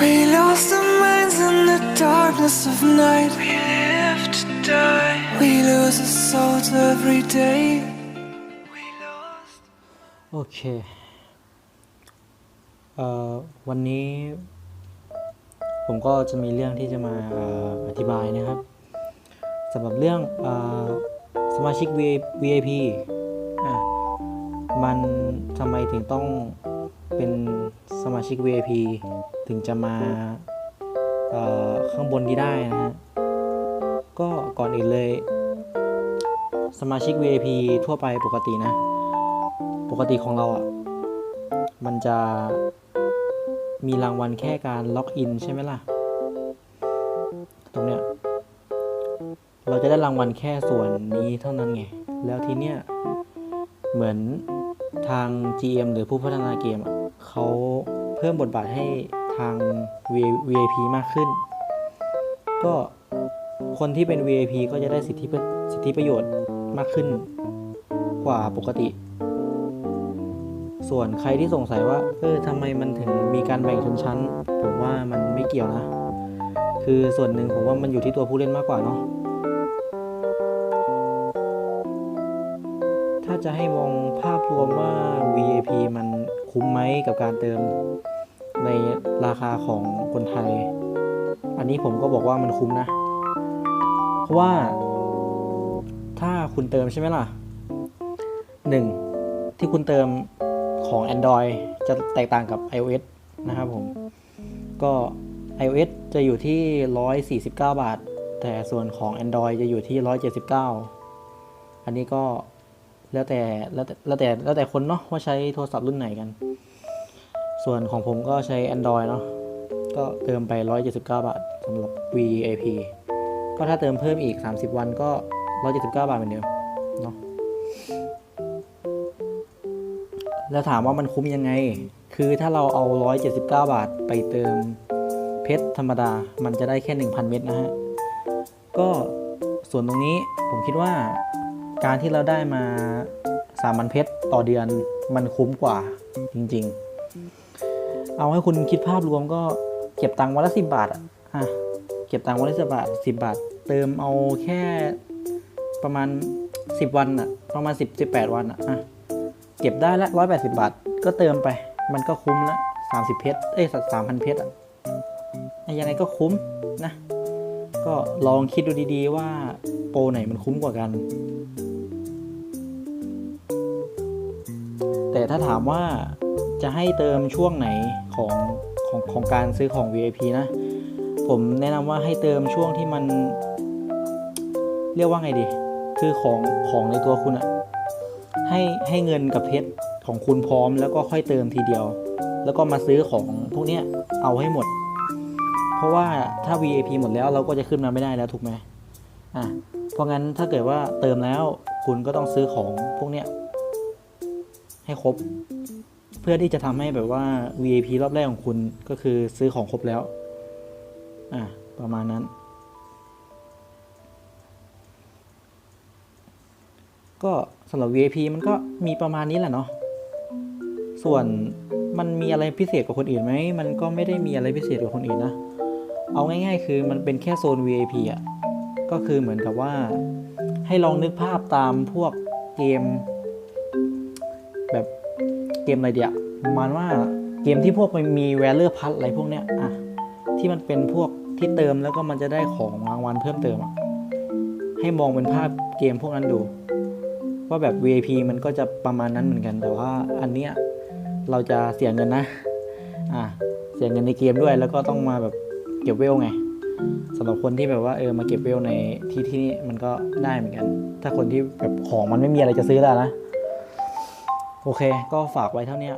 We lost our minds in the darkness of night. We live to die. We lose our souls every day. We lost. โอเค เอ่อ วันนี้ผมก็จะมีเรื่องที่จะมาอธิบายนะครับสำหรับเรื่องอสมาชิก VIP มันทำไมถึงต้อง เป็นสมาชิก VIP ถึงจะมาข้างบนนี้ได้นะฮะ ก็ก่อนอื่นเลย สมาชิก VIP ทั่วไปปกตินะ ปกติของเราอะ มันจะมีรางวัลแค่การล็อกอินใช่ไหมล่ะ ตรงเนี้ย เราจะได้รางวัลแค่ส่วนนี้เท่านั้นไง แล้วทีเนี้ย เหมือนทาง GM หรือผู้พัฒนาเกมอะ เขาเพิ่มบทบาทให้ทาง VIP มากขึ้น ก็คนที่เป็น VIP ก็จะได้สิทธิสิทธิประโยชน์มากขึ้นกว่าปกติ ส่วนใครที่สงสัยว่า เออทำไมมันถึงมีการแบ่งชนชั้น ผมว่ามันไม่เกี่ยวนะ คือส่วนหนึ่งผมว่ามันอยู่ที่ตัวผู้เล่นมากกว่าเนาะ ถ้าจะให้มองภาพรวมว่า VIP มัน คุ้มไหมกับการเติมในราคาของคนไทย อันนี้ผมก็บอกว่ามันคุ้มนะ เพราะว่า ถ้าคุณเติมใช่ไหมล่ะหนึ่งที่คุณเติมของ Android จะแตกต่างกับ iOS นะครับผม ก็ iOS จะอยู่ที่ 149 บาท แต่ส่วนของ Android จะอยู่ที่ 179 อันนี้ก็ แล้วแต่แล้วแต่แล้วแต่แล้วแต่คนเนาะว่าใช้โทรศัพท์รุ่นไหนกัน ส่วนของผมก็ใช้ Android เนาะก็เติมไป 179 บาทสำหรับ VIP ก็ถ้าเติมเพิ่มอีก 30 วันก็ 179 บาทเหมือนเดิมเนาะแล้วถามว่ามันคุ้มยังไง คือถ้าเราเอา 179 บาทไปเติมเพชรธรรมดา มันจะได้แค่ 1,000 เม็ดนะฮะ ก็ส่วนตรงนี้ผมคิดว่า การที่เราได้มา3,000เพชรต่อเดือนมันคุ้มกว่าจริง ๆ เอาให้คุณคิดภาพรวมก็เก็บตังค์วันละ10บาทอะเก็บตังค์วันละ10บาท10บาท เติมเอาแค่ประมาณ10วันอะ ประมาณ10 18วันอะอะเก็บได้ละร้อยแปดสิบาท ก็เติมไป มันก็คุ้มละสามสิบเพชรเอ้ยสามพันเพชรอะยังไงก็คุ้มนะ ก็ลองคิดดูดีๆว่าโปรไหนมันคุ้มกว่ากัน ถ้าถามว่าจะให้เติมช่วงไหนของของของการซื้อของ VIP นะ ผมแนะนำว่าให้เติมช่วงที่มัน เรียกว่าไงดี คือของของในตัวคุณอะให้ให้เงินกับเพชรของคุณพร้อมแล้วก็ค่อยเติมทีเดียว แล้วก็มาซื้อของพวกเนี้ยเอาให้หมด เพราะว่าถ้า VIP หมดแล้วเราก็จะขึ้นมาไม่ได้แล้วถูกไหมอะเพราะงั้นถ้าเกิดว่าเติมแล้วคุณก็ต้องซื้อของพวกเนี้ย ให้ครบ เพื่อที่จะทำให้แบบว่า VIP รอบแรกของคุณก็คือซื้อของครบแล้ว อะ ประมาณนั้น ก็สำหรับ VIP มันก็มีประมาณนี้แหละเนาะส่วนมันมีอะไรพิเศษกว่าคนอื่นไหม มันก็ไม่ได้มีอะไรพิเศษกว่าคนอื่นนะ เอาง่าย ๆ คือมันเป็นแค่โซน VIP อะ ก็คือเหมือนกับว่าให้ลองนึกภาพตามพวกเกม แบบเกมอะไรเดียประมาณว่าเกมที่พวกมันมีแวลเลอร์พัทอะไรพวกเนี้ยอะที่มันเป็นพวกที่เติมแล้วก็มันจะได้ของรางวัลเพิ่มเติมอะให้มองเป็นภาพเกมพวกนั้นดู ว่าแบบ VIP มันก็จะประมาณนั้นเหมือนกัน แต่ว่าอันเนี้ยเราจะเสียเงินนะ อ่าเสียเงินในเกมด้วย แล้วก็ต้องมาแบบเก็บเวลไงสำหรับคนที่แบบว่าเออมาเก็บเวลในที่ที่นี่มันก็ได้เหมือนกัน ถ้าคนที่แบบของมันไม่มีอะไรจะซื้อแล้วนะ โอเค ก็ฝากไว้เท่านี้